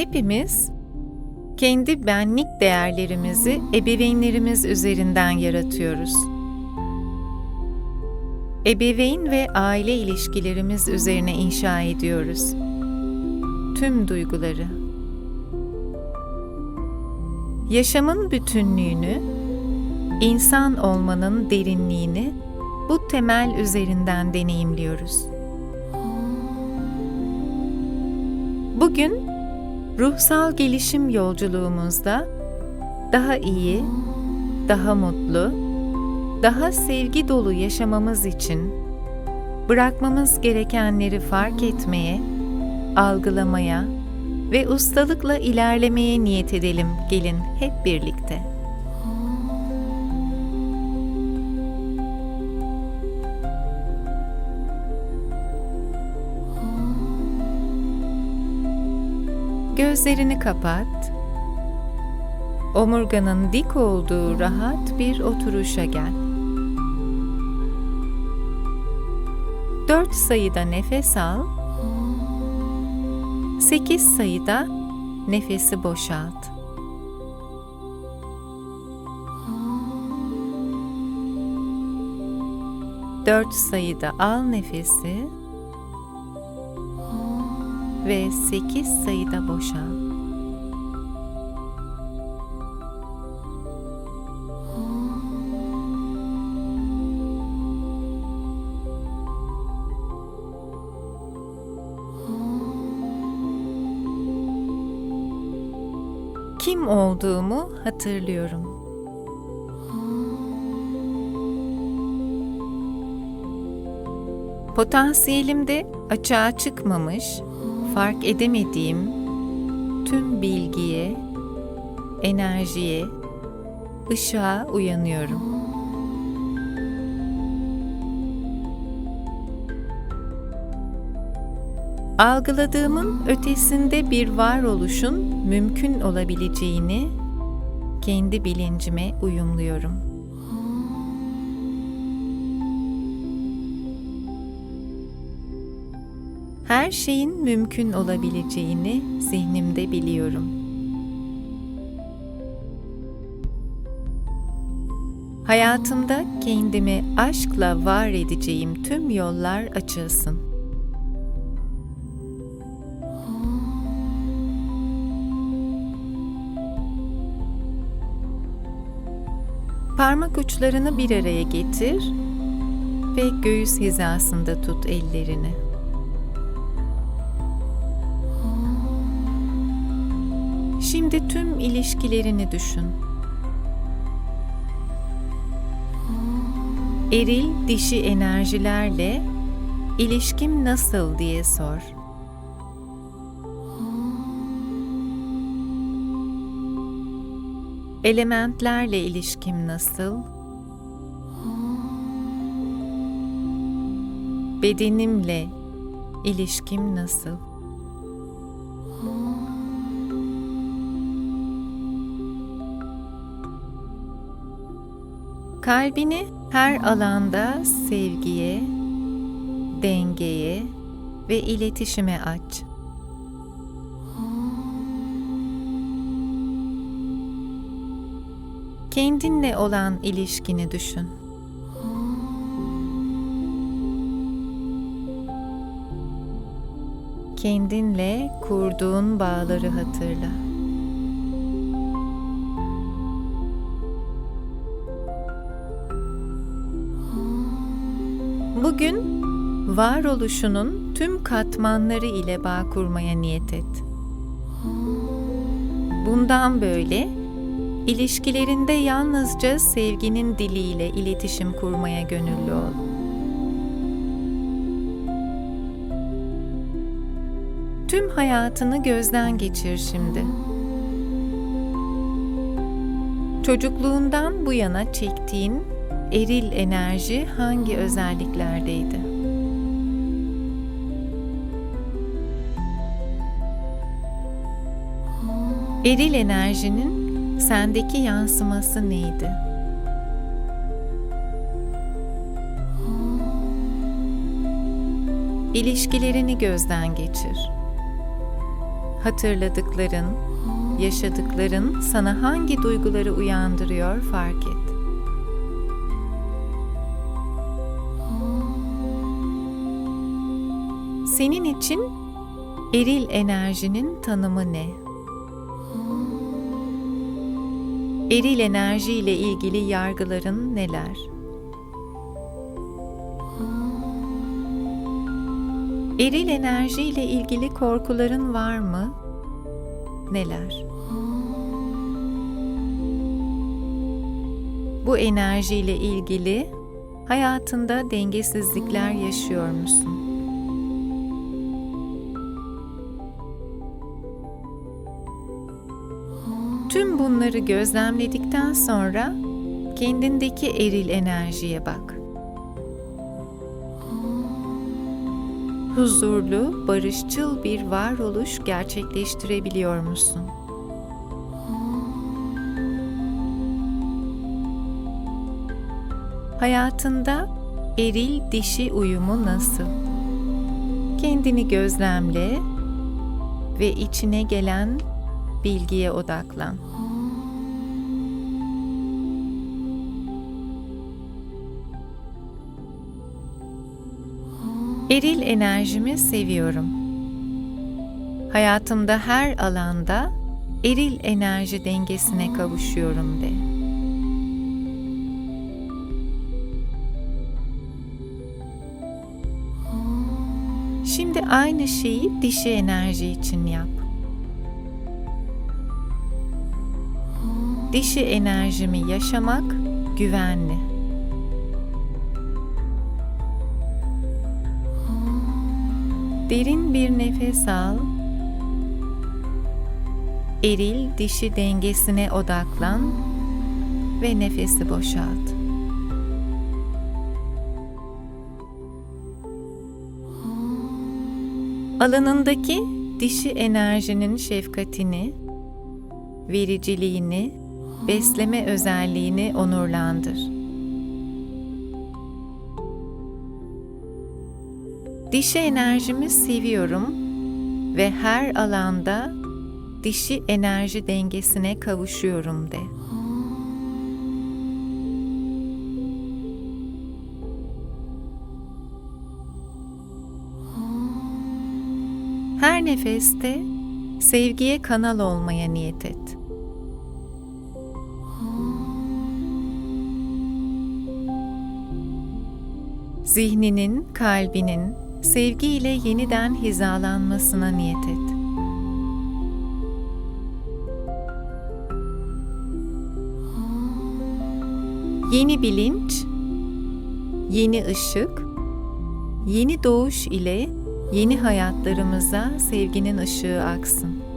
Hepimiz kendi benlik değerlerimizi ebeveynlerimiz üzerinden yaratıyoruz. Ebeveyn ve aile ilişkilerimiz üzerine inşa ediyoruz. Tüm duyguları. Yaşamın bütünlüğünü, insan olmanın derinliğini bu temel üzerinden deneyimliyoruz. Bugün ruhsal gelişim yolculuğumuzda daha iyi, daha mutlu, daha sevgi dolu yaşamamız için bırakmamız gerekenleri fark etmeye, algılamaya ve ustalıkla ilerlemeye niyet edelim gelin hep birlikte. Gözlerini kapat. Omurganın dik olduğu rahat bir oturuşa gel. Dört sayıda nefes al. Sekiz sayıda nefesi boşalt. Dört sayıda al nefesi ve 8 sayıda boşal. Kim olduğumu hatırlıyorum. Potansiyelimde açığa çıkmamış, fark edemediğim tüm bilgiye, enerjiye, ışığa uyanıyorum. Algıladığımın ötesinde bir varoluşun mümkün olabileceğini kendi bilincime uyumluyorum. Her şeyin mümkün olabileceğini zihnimde biliyorum. Hayatımda kendimi aşkla var edeceğim tüm yollar açılsın. Parmak uçlarını bir araya getir ve göğüs hizasında tut ellerini. Şimdi tüm ilişkilerini düşün. Eril dişi enerjilerle ilişkim nasıl diye sor. Elementlerle ilişkim nasıl? Bedenimle ilişkim nasıl? Kalbini her alanda sevgiye, dengeye ve iletişime aç. Kendinle olan ilişkini düşün. Kendinle kurduğun bağları hatırla. Bugün varoluşunun tüm katmanları ile bağ kurmaya niyet et. Bundan böyle ilişkilerinde yalnızca sevginin diliyle iletişim kurmaya gönüllü ol. Tüm hayatını gözden geçir şimdi. Çocukluğundan bu yana çektiğin eril enerji hangi özelliklerdeydi? Eril enerjinin sendeki yansıması neydi? İlişkilerini gözden geçir. Hatırladıkların, yaşadıkların sana hangi duyguları uyandırıyor fark et. Senin için eril enerjinin tanımı ne? Eril enerji ile ilgili yargıların neler? Eril enerji ile ilgili korkuların var mı? Neler? Bu enerji ile ilgili hayatında dengesizlikler yaşıyor musun? Bunları gözlemledikten sonra kendindeki eril enerjiye bak. Huzurlu, barışçıl bir varoluş gerçekleştirebiliyor musun? Hayatında eril dişi uyumu nasıl? Kendini gözlemle ve içine gelen bilgiye odaklan. Eril enerjimi seviyorum. Hayatımda her alanda eril enerji dengesine kavuşuyorum de. Şimdi aynı şeyi dişi enerji için yap. Dişi enerjimi yaşamak güvenli. Derin bir nefes al. Eril dişi dengesine odaklan ve nefesi boşalt. Alanındaki dişi enerjinin şefkatini, vericiliğini, besleme özelliğini onurlandır. Dişi enerjimi seviyorum ve her alanda dişi enerji dengesine kavuşuyorum de. Her nefeste sevgiye kanal olmaya niyet et. Zihninin, kalbinin sevgiyle yeniden hizalanmasına niyet et. Yeni bilinç, yeni ışık, yeni doğuş ile yeni hayatlarımıza sevginin ışığı aksın.